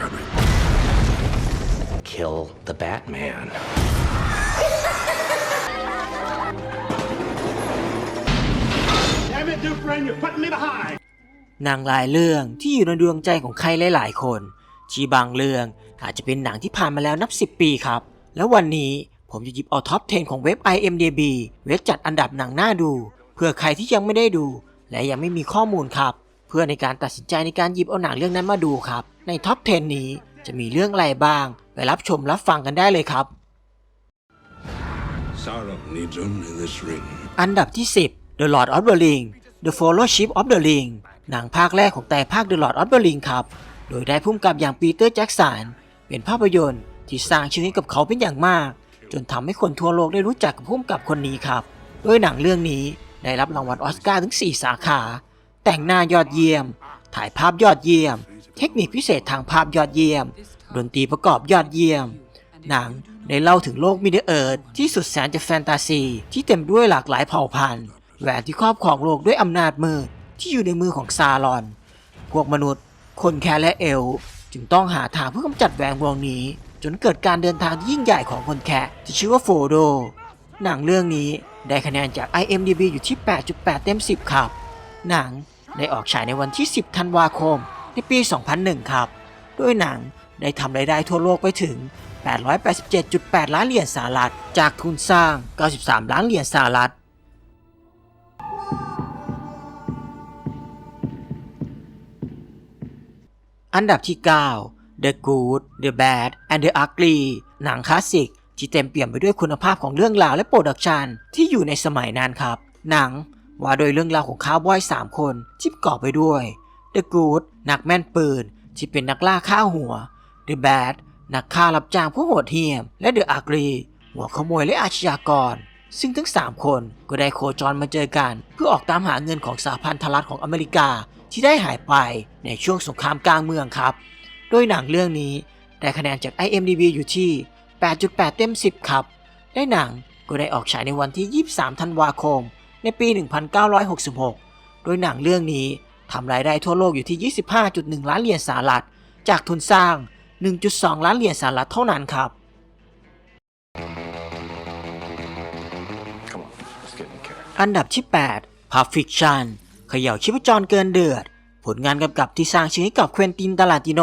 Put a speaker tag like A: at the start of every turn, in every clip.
A: coming.
B: Kill the Batman.
A: Damn it, Dufresne, you're putting me behind.
C: หนังหลายเรื่องที่อยู่ในดวงใจของใครหลาย ๆ คน ที่บางเรื่องอาจจะเป็นหนังที่ผ่านมาแล้วนับ 10 ปีครับ แล้ววันนี้ผมจะหยิบเอาท็อป 10 ของเว็บ IMDB เว็บจัดอันดับหนังน่าดู เพื่อใครที่ยังไม่ได้ดู และยังไม่มีข้อมูลครับเพื่อในการตัดสินใจในการหยิบเอาหนังเรื่องนั้นมาดูครับ ในท็อป 10 นี้จะมีเรื่องอะไรบ้าง ไปรับชมรับฟังกันได้เลยครับ
A: Sauron needs only this ring.
C: อันดับที่ 10 The Lord of the Ring The Fellowship of the Ring หนังภาคแรกของแต่ภาค The Lord of the Ring ครับ โดยได้พุ่มกับอย่างปีเตอร์แจ็กสันเป็นภาพยนตร์ที่สร้างชื่อให้กับเขาเป็นอย่างมาก จนทำให้คนทั่วโลกได้รู้จักกับพุ่มกับคนนี้ครับ โดยหนังเรื่องนี้ได้รับรางวัลออสการ์ถึง 4 สาขา แต่งหน้ายอดเยี่ยม ถ่ายภาพยอดเยี่ยม เทคนิคพิเศษทางภาพยอดเยี่ยม ดนตรีประกอบยอดเยี่ยม หนังได้เล่าถึงโลกมิดเดิลเอิร์ธที่สุดแสนจะแฟนตาซี ที่เต็มด้วยหลากหลายเผ่าพันธุ์แหวนที่ครอบครองโลกด้วยอำนาจมืดที่อยู่ในมือของซารอน พวกมนุษย์ คนแคและเอล จึงต้องหาทางเพื่อกำจัดแหวนวงนี้ จนเกิดการเดินทางที่ยิ่งใหญ่ของคนแคที่ชื่อว่าโฟโด หนังเรื่องนี้ได้คะแนนจาก IMDb อยู่ที่ 8.8 เต็ม 10 ครับ หนัง ได้ออกฉายในวันที่ 10 ธันวาคม ในปี 2001 ครับโดยหนังได้ทำรายได้ทั่วโลกไปถึง 887.8 ล้านเหรียญสหรัฐ จากทุนสร้าง 93 ล้านเหรียญสหรัฐอันดับที่ 9 The Good The Bad and the Ugly หนังคลาสสิก ที่เต็มเปี่ยมไปด้วยคุณภาพของเรื่องราวและโปรดักชันที่อยู่ในสมัยนั้นครับ หนัง ว่าโดยเรื่องราวของคาวบอย3คนที่ประกอบไปด้วย The Good นักแม่นปืน ที่เป็นนักล่าฆ่าหัว The Bad นักฆ่ารับจ้างผู้โหดเหี้ยม และ The Ugly หัวขโมยและอาชญากร ซึ่งทั้ง 3 คนก็ได้โคจรมาเจอกัน เพื่อออกตามหาเงินของสหพันธรัฐของอเมริกาที่ได้หายไปในช่วงสงครามกลางเมืองครับ โดยหนังเรื่องนี้ได้คะแนนจาก IMDb อยู่ที่ 8.8 เต็ม 10 ครับ ได้หนังก็ได้ออกฉายในวันที่ 23 ธันวาคม ในปี 1966 โดยหนังเรื่องนี้ทำรายได้ทั่วโลกอยู่ที่ 25.1 ล้านเหรียญสหรัฐ จากทุนสร้าง 1.2 ล้านเหรียญสหรัฐเท่านั้นครับ
B: Come on, let's get in the car.
C: อันดับที่ 8 Pulp Fiction เขย่าชีพจรเกินเดือด ผลงานกำกับที่สร้างชื่อให้กับเควินตินตาลาติโน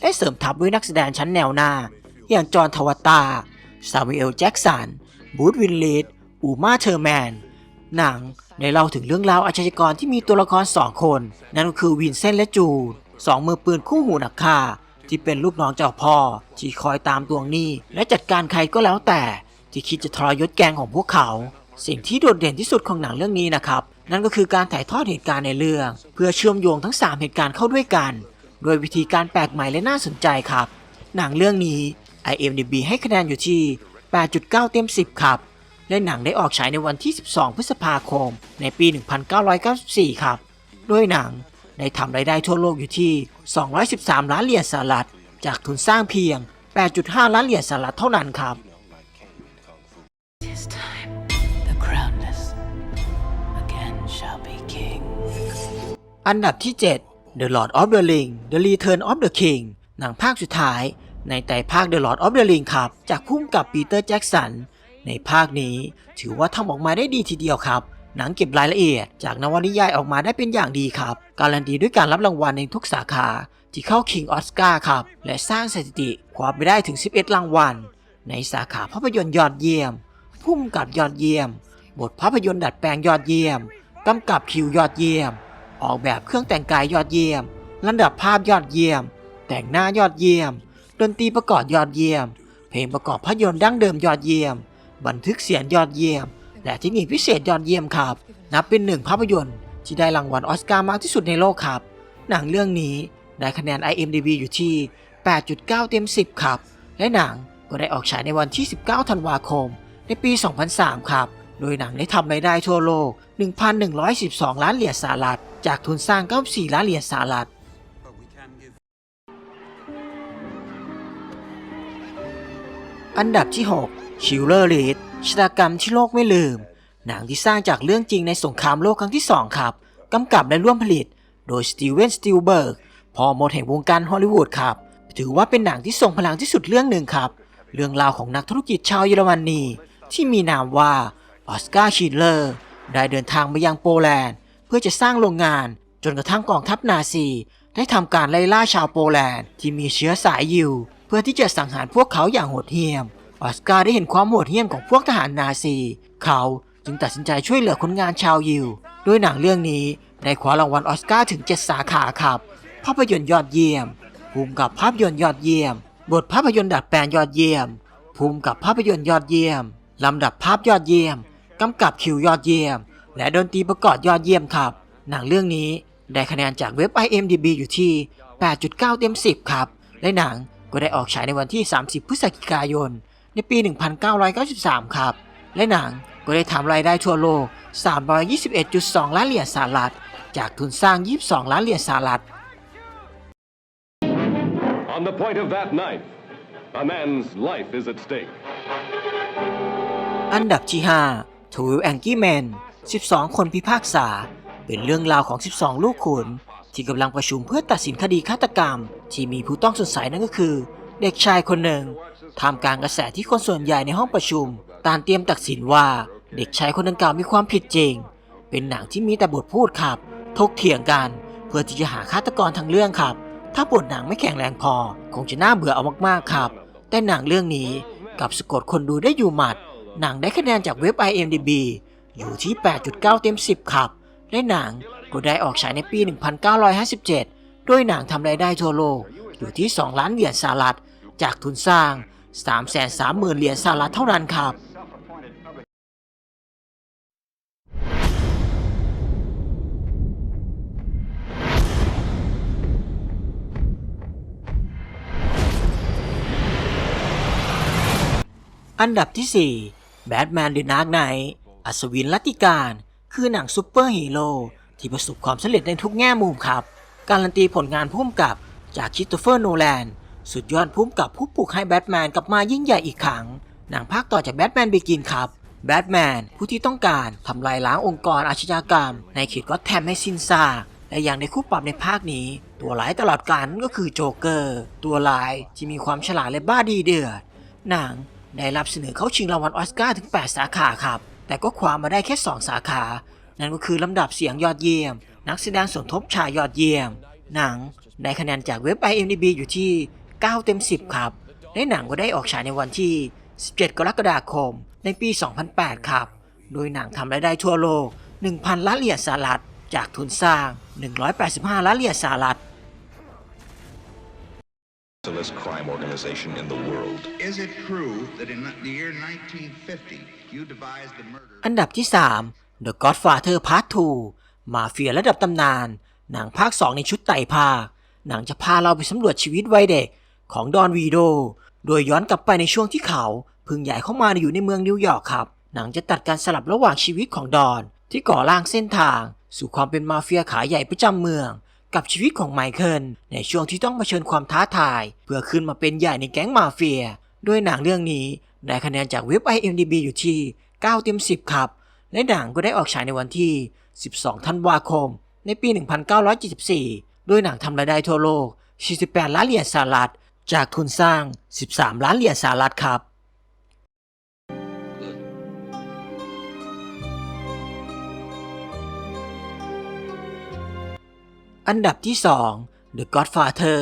C: และเสริมทัพด้วยนักแสดงชั้นแนวหน้า อย่างจอห์นทาวาตา ซามูเอล แจ็กสัน บูธวินลิดอูมาเทอร์แมน หนังได้เล่าถึงเรื่องราวอาชญากรที่มีตัวละครสองคน นั่นก็คือวินเซนต์และจูดสองมือปืนคู่หูนักฆ่า ที่เป็นลูกน้องเจ้าพ่อ ที่คอยตามทวงหนี้ และจัดการใครก็แล้วแต่ ที่คิดจะทรยศแกงของพวกเขา สิ่งที่โดดเด่นที่สุดของหนังเรื่องนี้นะครับ นั่นก็คือการถ่ายทอดเหตุการณ์ในเรื่อง เพื่อเชื่อมโยงทั้ง 3 เหตุการณ์เข้าด้วยกัน โดยวิธีการแปลกใหม่และน่าสนใจครับ หนังเรื่องนี้ IMDb ให้คะแนนอยู่ที่ 8.9 เต็ม 10 ครับ และหนังได้ออกฉายในวันที่ 12 พฤษภาคม ในปี 1994 ครับโดยหนังได้ทำรายได้ทั่วโลกอยู่ที่ 213 ล้านเหรียญสหรัฐ จากทุนสร้างเพียง 8.5 ล้านเหรียญสหรัฐเท่านั้นครับ อันดับที่ 7 The Lord of the Ring The Return of the King หนังภาคสุดท้าย ในไต่ภาค The Lord of the Ring ครับ จากพุ่มกับปีเตอร์แจ็กสัน ในภาคนี้ถือว่าทำออกมาได้ดีทีเดียวครับ หนังเก็บรายละเอียด จากนวนิยายออกมาได้เป็นอย่างดีครับ การันตีด้วยการรับรางวัลในทุกสาขาที่เข้าคิงออสการ์ครับ และสร้างสถิติคว้าไปได้ถึง 11 รางวัล ในสาขาภาพยนตร์ยอดเยี่ยมพุ่มกับยอดเยี่ยม บทภาพยนตร์ดัดแปลงยอดเยี่ยมกำกับคิวยอดเยี่ยม ออกแบบเครื่องแต่งกายยอดเยี่ยมลำดับภาพยอดเยี่ยม แต่งหน้ายอดเยี่ยม ดนตรีประกอบยอดเยี่ยม เพลงประกอบภาพยนตร์ดั้งเดิมยอดเยี่ยม บันทึกเสียงยอดเยี่ยม และเทคนิคพิเศษยอดเยี่ยมครับ นับเป็นหนึ่งภาพยนตร์ที่ได้รางวัลออสการ์มากที่สุดในโลกครับ หนังเรื่องนี้ได้คะแนน IMDb อยู่ที่ 8.9 เต็ม 10 ครับ และหนังก็ได้ออกฉายในวันที่ 19 ธันวาคม ในปี 2003 ครับ โดยหนังได้ทำรายได้ทั่วโลก 1,112 ล้านเหรียญสหรัฐ จากทุนสร้าง 94 ล้านเหรียญสหรัฐอันดับที่ 6 ชิลเลอร์ลีดชะตากรรมที่โลกไม่ลืม หนังที่สร้างจากเรื่องจริงในสงครามโลกครั้งที่ 2 ครับ กำกับและร่วมผลิต โดยสตีเวน สติลเบิร์ก พ่อมดแห่งวงการฮอลลีวูดครับ ถือว่าเป็นหนังที่ทรงพลังที่สุดเรื่องหนึ่งครับ เรื่องราวของนักธุรกิจชาวเยอรมนีที่มีนามว่าออสการ์ชินเลอร์ ได้เดินทางมายังโปแลนด์ เพื่อจะสร้างโรงงาน จนกระทั่งกองทัพนาซี ได้ทำการไล่ล่าชาวโปแลนด์ที่มีเชื้อสายยิว เพื่อที่จะสังหารพวกเขาอย่างโหดเหี้ยม อสการ์ได้เห็นความโหดเหี้ยมของพวกทหารนาซี เขาจึงตัดสินใจช่วยเหลือคนงานชาวยิวด้วยหนังเรื่องนี้ได้คว้ารางวัลออสการ์ถึง 7 สาขาครับ ภาพยนตร์ยอดเยี่ยม ภูมิกับภาพยนตร์ยอดเยี่ยม บทภาพยนตร์ดัดแปลงยอดเยี่ยม ภูมิกับภาพยนตร์ยอดเยี่ยม ลำดับภาพยอดเยี่ยม กำกับคิวยอดเยี่ยม และดนตรีประกอบยอดเยี่ยมครับ หนังเรื่องนี้ได้คะแนนจากเว็บ IMDb อยู่ที่ 8.9 เต็ม 10 ครับ และหนังก็ได้ออกฉายในวันที่ 30 พฤศจิกายน ในปี 1993 ครับ และหนังก็ได้ทำรายได้ทั่วโลก 321.2 ล้านเหรียญสหรัฐ จากทุนสร้าง 22 ล้านเหรียญสหรัฐ
D: On the point of that knife, a man's life is at stake.
C: อันดับที่5 12 Angry Men 12 คนพิพากษา เป็นเรื่องราวของ 12 ลูกขุน ที่กำลังประชุมเพื่อตัดสินคดีฆาตกรรม ที่มีผู้ต้องสงสัยนั่นก็คือ เด็กชายคนหนึ่ง ท่ามกลางกระแสที่คนส่วนใหญ่ในห้องประชุมต่างเตรียมตัดสินว่าเด็กชายคนดังกล่าวมีความผิดจริง เป็นหนังที่มีแต่บทพูดครับถกเถียงกัน เพื่อที่จะหาฆาตกรทางเรื่องครับ ถ้าบทหนังไม่แข็งแรงพอ คงจะน่าเบื่อเอามากๆครับ แต่หนังเรื่องนี้กับสะกดคนดูได้อยู่หมัด หนังได้คะแนนจากเว็บ IMDb อยู่ที่ 8.9 เต็ม 10 ครับ และหนังก็ได้ออกฉายในปี 1957 ด้วยหนังทำรายได้ทั่วโลกอยู่ที่ 2 ล้านเหรียญสหรัฐ จากทุนสร้าง 330,000 เหรียญสหรัฐเท่านั้นครับ อันดับที่ 4 Batman The Dark Knight อัศวินลัติการ คือหนังซูเปอร์ฮีโร่ที่ประสบความสำเร็จในทุกแง่มุมครับ การันตีผลงานพุ่มกับจากคริสโตเฟอร์โนแลน สุดยอดพุ่มกับผู้ปลุกให้แบทแมนกลับมายิ่งใหญ่อีกครั้ง หนังภาคต่อจากแบทแมนบิกินครับ แบทแมนผู้ที่ต้องการทำลายล้างองค์กรอาชญากรรม ในเขตก็แทมให้สิ้นซากและอย่างในคู่ปรับในภาคนี้ ตัวร้ายตลอดกาลนั่นก็คือโจเกอร์ ตัวร้ายที่มีความฉลาดและบ้าดีเดือด หนังได้รับเสนอเข้าชิงรางวัลออสการ์ถึง 8 สาขาครับ แต่ก็คว้ามาได้แค่ 2 สาขา นั่นก็คือลำดับเสียงยอดเยี่ยม นักแสดงสมทบชายยอดเยี่ยม หนังได้คะแนนจากเว็บ IMDb อยู่ที่ 9 เต็ม 10 ครับและหนังก็ได้ออกฉายในวันที่ 17 กรกฎาคม ในปี 2008 ครับ โดยหนังทำรายได้ทั่วโลก 1,000 ล้านเหรียญสหรัฐ จากทุนสร้าง 185 ล้านเหรียญสหรัฐ
E: merciless crime organization in the world.
F: Is it true that in the year 1950 you devised the murder?
C: อันดับที่ 3 The Godfather Part 2 มาเฟียระดับตำนาน หนังภาค 2 ในชุดไต่ภาค หนังจะพาเราไปสำรวจชีวิตวัยเด็ก ของดอนวีโด โดยย้อนกลับไปในช่วงที่เขาเพิ่งย้ายเข้ามาอยู่ในเมืองนิวยอร์กครับ หนังจะตัดการสลับระหว่างชีวิตของดอน ที่ก่อร่างเส้นทาง สู่ความเป็นมาเฟียขายใหญ่ประจำเมือง กับชีวิตของไมเคิลในช่วงที่ต้องเผชิญความท้าทาย เพื่อขึ้นมาเป็นใหญ่ในแก๊งมาเฟีย ด้วยหนังเรื่องนี้ได้คะแนนจากเว็บ IMDb อยู่ที่ 9 เต็ม 10 ครับ และหนังก็ได้ออกฉายในวันที่ 12 ธันวาคม ในปี 1974ด้วยหนังทำรายได้ทั่วโลก 48 ล้านเหรียญสหรัฐ จากทุนสร้าง 13 ล้านเหรียญสหรัฐครับ อันดับที่ 2 The Godfather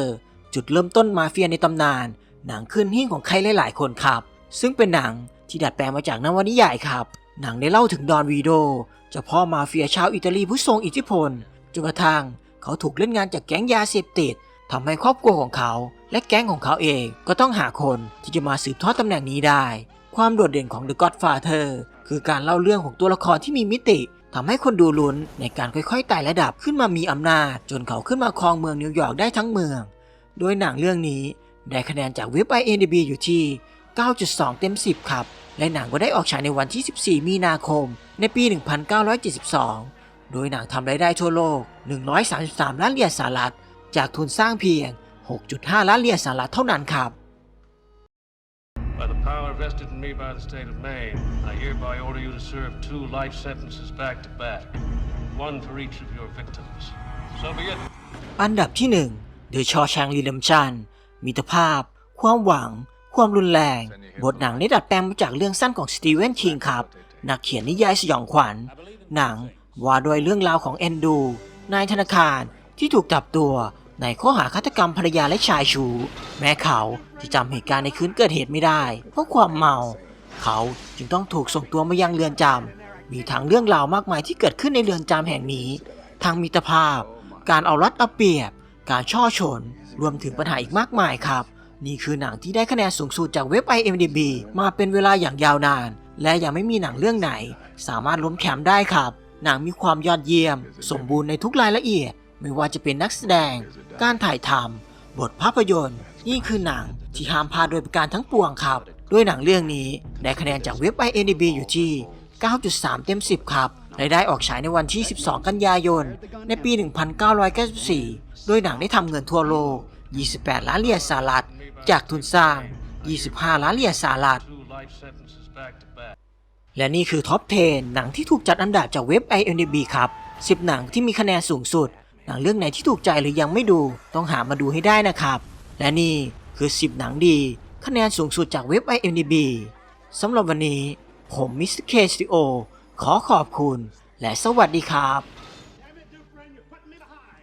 C: จุดเริ่มต้นมาเฟียในตำนาน หนังขึ้นหิ้งของใครหลาย ๆ คนครับ ซึ่งเป็นหนังที่ดัดแปลงมาจากนวนิยายครับ หนังได้เล่าถึงดอนวีโดเจ้าพ่อมาเฟียชาวอิตาลีผู้ทรงอิทธิพลจนกระทั่งเขาถูกเล่นงานจากแก๊งยาเสพติดทำให้ครอบครัวของเขา และแก๊งของเขาเองก็ต้องหาคนที่จะมาสืบทอดตำแหน่งนี้ได้ ความโดดเด่นของ The Godfather คือการเล่าเรื่องของตัวละครที่มีมิติทำให้คนดูลุ้นในการค่อยๆไต่ระดับขึ้นมามีอำนาจ จนเขาขึ้นมาครองเมืองนิวยอร์กได้ทั้งเมือง โดยหนังเรื่องนี้ได้คะแนนจากเว็บ IMDb อยู่ที่ 9.2 เต็ม 10 ครับ และหนังก็ได้ออกฉายในวันที่ 14 มีนาคม ในปี 1972 โดยหนังทำรายได้ทั่วโลก 133 ล้านเหรียญสหรัฐ จากทุนสร้างเพียง 6.5 ล้านเหรียญสหรัฐเท่านั้นครับ
G: By the power vested in me by the state of Maine, I hereby order you to serve two life sentences back to back, one for each of your victims. So be it.
C: อันดับที่1 The Shawshank Redemption มิตรภาพ ความหวัง ความรุนแรง บทหนังได้ดัดแปลงมาจากเรื่องสั้นของสตีเวนคิงครับ นักเขียนนิยายสยองขวัญ หนังว่าด้วยเรื่องราวของแอนดู นายธนาคารที่ถูกจับตัว ในข้อหาฆาตกรรมภรรยาและชายชู แม้เขาจะจำเหตุการณ์ในคืนเกิดเหตุไม่ได้ เพราะความเมา เขาจึงต้องถูกส่งตัวมายังเรือนจำมีทั้งเรื่องราวมากมายที่เกิดขึ้นในเรือนจำแห่งนี้ทางมิตรภาพ การเอารัดเอาเปรียบ การช่อชน รวมถึงปัญหาอีกมากมายครับ นี่คือหนังที่ได้คะแนนสูงสุดจากเว็บ IMDb มาเป็นเวลาอย่างยาวนาน และยังไม่มีหนังเรื่องไหน สามารถล้มแชมป์ได้ครับ หนังมีความยอดเยี่ยม สมบูรณ์ในทุกรายละเอียด ไม่ว่าจะเป็นนักแสดง การถ่ายทำบทภาพยนตร์ นี่คือหนังที่ห้ามพลาดโดยประการทั้งปวงครับ ด้วยหนังเรื่องนี้ได้คะแนนจากเว็บ IMDb อยู่ที่ 9.3 เต็ม 10 ครับและได้ออกฉายในวันที่ 12 กันยายน ในปี 1994 โดยหนังได้ทำเงินทั่วโลก 28 ล้านเหรียญสหรัฐ จากทุนสร้าง 25 ล้านเหรียญสหรัฐ และนี่คือท็อป 10 หนังที่ถูกจัดอันดับจากเว็บ IMDb ครับ 10 หนังที่มีคะแนนสูงสุด หนังเรื่องไหนที่ถูกใจหรือยังไม่ดูต้องหามาดูให้ได้นะครับ และนี่คือ 10 หนังดี คะแนนสูงสุดจากเว็บ IMDb สำหรับวันนี้ ผมมิสเตอร์เคสติโอขอขอบคุณ และสวัสดีครับ